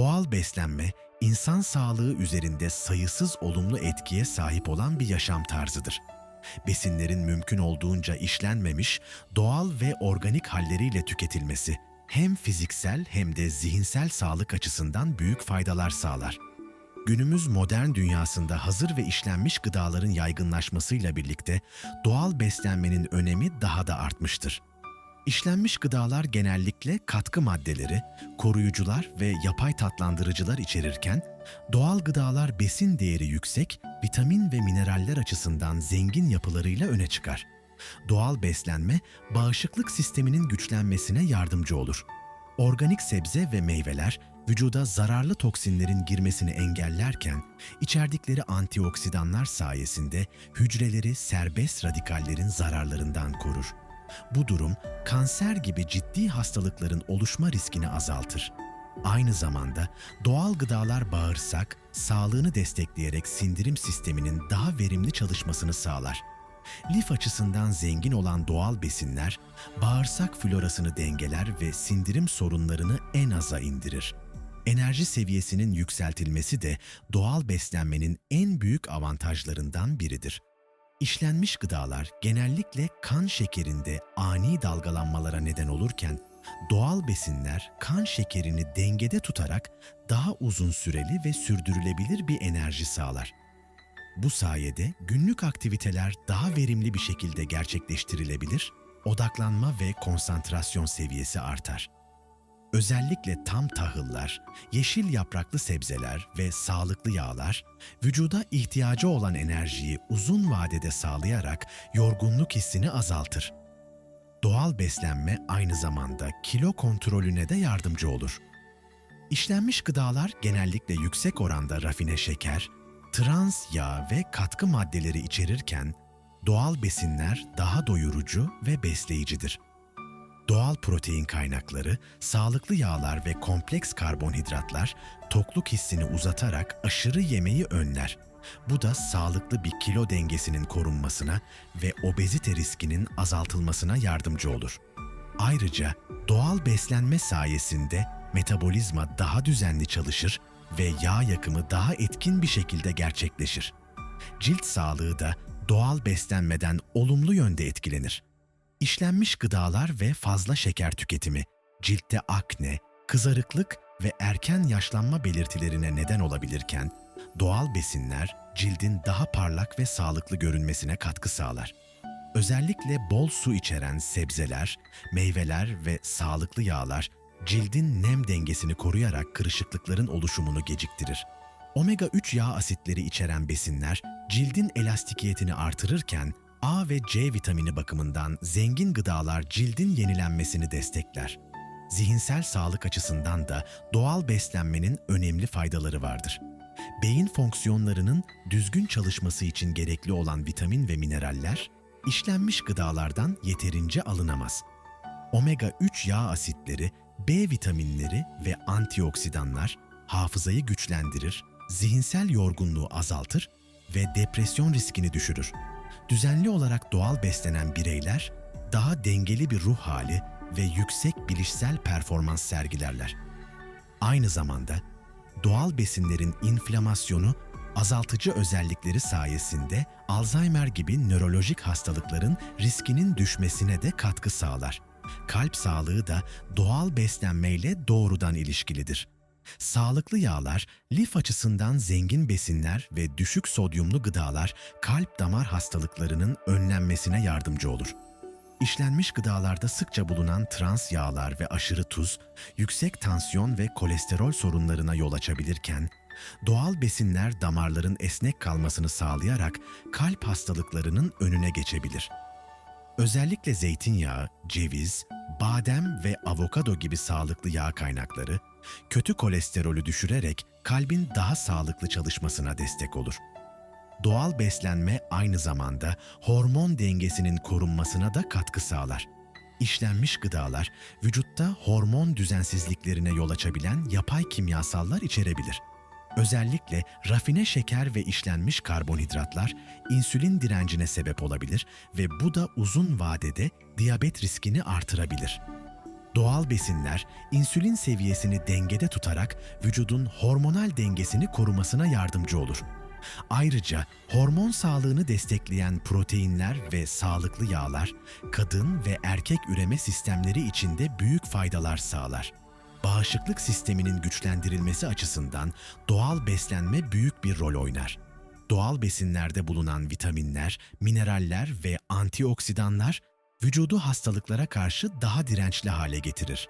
Doğal beslenme, insan sağlığı üzerinde sayısız olumlu etkiye sahip olan bir yaşam tarzıdır. Besinlerin mümkün olduğunca işlenmemiş, doğal ve organik halleriyle tüketilmesi hem fiziksel hem de zihinsel sağlık açısından büyük faydalar sağlar. Günümüz modern dünyasında hazır ve işlenmiş gıdaların yaygınlaşmasıyla birlikte doğal beslenmenin önemi daha da artmıştır. İşlenmiş gıdalar genellikle katkı maddeleri, koruyucular ve yapay tatlandırıcılar içerirken, doğal gıdalar besin değeri yüksek, vitamin ve mineraller açısından zengin yapılarıyla öne çıkar. Doğal beslenme, bağışıklık sisteminin güçlenmesine yardımcı olur. Organik sebze ve meyveler, vücuda zararlı toksinlerin girmesini engellerken, içerdikleri antioksidanlar sayesinde hücreleri serbest radikallerin zararlarından korur. Bu durum kanser gibi ciddi hastalıkların oluşma riskini azaltır. Aynı zamanda doğal gıdalar bağırsak, sağlığını destekleyerek sindirim sisteminin daha verimli çalışmasını sağlar. Lif açısından zengin olan doğal besinler, bağırsak florasını dengeler ve sindirim sorunlarını en aza indirir. Enerji seviyesinin yükseltilmesi de doğal beslenmenin en büyük avantajlarından biridir. İşlenmiş gıdalar genellikle kan şekerinde ani dalgalanmalara neden olurken, doğal besinler kan şekerini dengede tutarak daha uzun süreli ve sürdürülebilir bir enerji sağlar. Bu sayede günlük aktiviteler daha verimli bir şekilde gerçekleştirilebilir, odaklanma ve konsantrasyon seviyesi artar. Özellikle tam tahıllar, yeşil yapraklı sebzeler ve sağlıklı yağlar, vücuda ihtiyacı olan enerjiyi uzun vadede sağlayarak yorgunluk hissini azaltır. Doğal beslenme aynı zamanda kilo kontrolüne de yardımcı olur. İşlenmiş gıdalar genellikle yüksek oranda rafine şeker, trans yağ ve katkı maddeleri içerirken, doğal besinler daha doyurucu ve besleyicidir. Doğal protein kaynakları, sağlıklı yağlar ve kompleks karbonhidratlar tokluk hissini uzatarak aşırı yemeği önler. Bu da sağlıklı bir kilo dengesinin korunmasına ve obezite riskinin azaltılmasına yardımcı olur. Ayrıca doğal beslenme sayesinde metabolizma daha düzenli çalışır ve yağ yakımı daha etkin bir şekilde gerçekleşir. Cilt sağlığı da doğal beslenmeden olumlu yönde etkilenir. İşlenmiş gıdalar ve fazla şeker tüketimi ciltte akne, kızarıklık ve erken yaşlanma belirtilerine neden olabilirken, doğal besinler cildin daha parlak ve sağlıklı görünmesine katkı sağlar. Özellikle bol su içeren sebzeler, meyveler ve sağlıklı yağlar cildin nem dengesini koruyarak kırışıklıkların oluşumunu geciktirir. Omega 3 yağ asitleri içeren besinler cildin elastikiyetini artırırken A ve C vitamini bakımından zengin gıdalar cildin yenilenmesini destekler. Zihinsel sağlık açısından da doğal beslenmenin önemli faydaları vardır. Beyin fonksiyonlarının düzgün çalışması için gerekli olan vitamin ve mineraller, işlenmiş gıdalardan yeterince alınamaz. Omega 3 yağ asitleri, B vitaminleri ve antioksidanlar hafızayı güçlendirir, zihinsel yorgunluğu azaltır ve depresyon riskini düşürür. Düzenli olarak doğal beslenen bireyler daha dengeli bir ruh hali ve yüksek bilişsel performans sergilerler. Aynı zamanda doğal besinlerin inflamasyonu azaltıcı özellikleri sayesinde Alzheimer gibi nörolojik hastalıkların riskinin düşmesine de katkı sağlar. Kalp sağlığı da doğal beslenmeyle doğrudan ilişkilidir. Sağlıklı yağlar, lif açısından zengin besinler ve düşük sodyumlu gıdalar kalp damar hastalıklarının önlenmesine yardımcı olur. İşlenmiş gıdalarda sıkça bulunan trans yağlar ve aşırı tuz, yüksek tansiyon ve kolesterol sorunlarına yol açabilirken, doğal besinler damarların esnek kalmasını sağlayarak kalp hastalıklarının önüne geçebilir. Özellikle zeytinyağı, ceviz, badem ve avokado gibi sağlıklı yağ kaynakları, kötü kolesterolü düşürerek kalbin daha sağlıklı çalışmasına destek olur. Doğal beslenme aynı zamanda hormon dengesinin korunmasına da katkı sağlar. İşlenmiş gıdalar vücutta hormon düzensizliklerine yol açabilen yapay kimyasallar içerebilir. Özellikle rafine şeker ve işlenmiş karbonhidratlar insülin direncine sebep olabilir ve bu da uzun vadede diyabet riskini artırabilir. Doğal besinler insülin seviyesini dengede tutarak vücudun hormonal dengesini korumasına yardımcı olur. Ayrıca hormon sağlığını destekleyen proteinler ve sağlıklı yağlar kadın ve erkek üreme sistemleri içinde büyük faydalar sağlar. Bağışıklık sisteminin güçlendirilmesi açısından doğal beslenme büyük bir rol oynar. Doğal besinlerde bulunan vitaminler, mineraller ve antioksidanlar vücudu hastalıklara karşı daha dirençli hale getirir.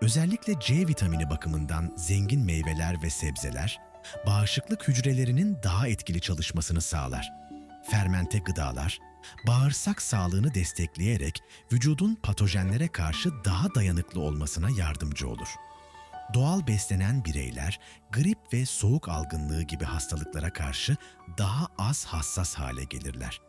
Özellikle C vitamini bakımından zengin meyveler ve sebzeler, bağışıklık hücrelerinin daha etkili çalışmasını sağlar. Fermente gıdalar, bağırsak sağlığını destekleyerek vücudun patojenlere karşı daha dayanıklı olmasına yardımcı olur. Doğal beslenen bireyler grip ve soğuk algınlığı gibi hastalıklara karşı daha az hassas hale gelirler.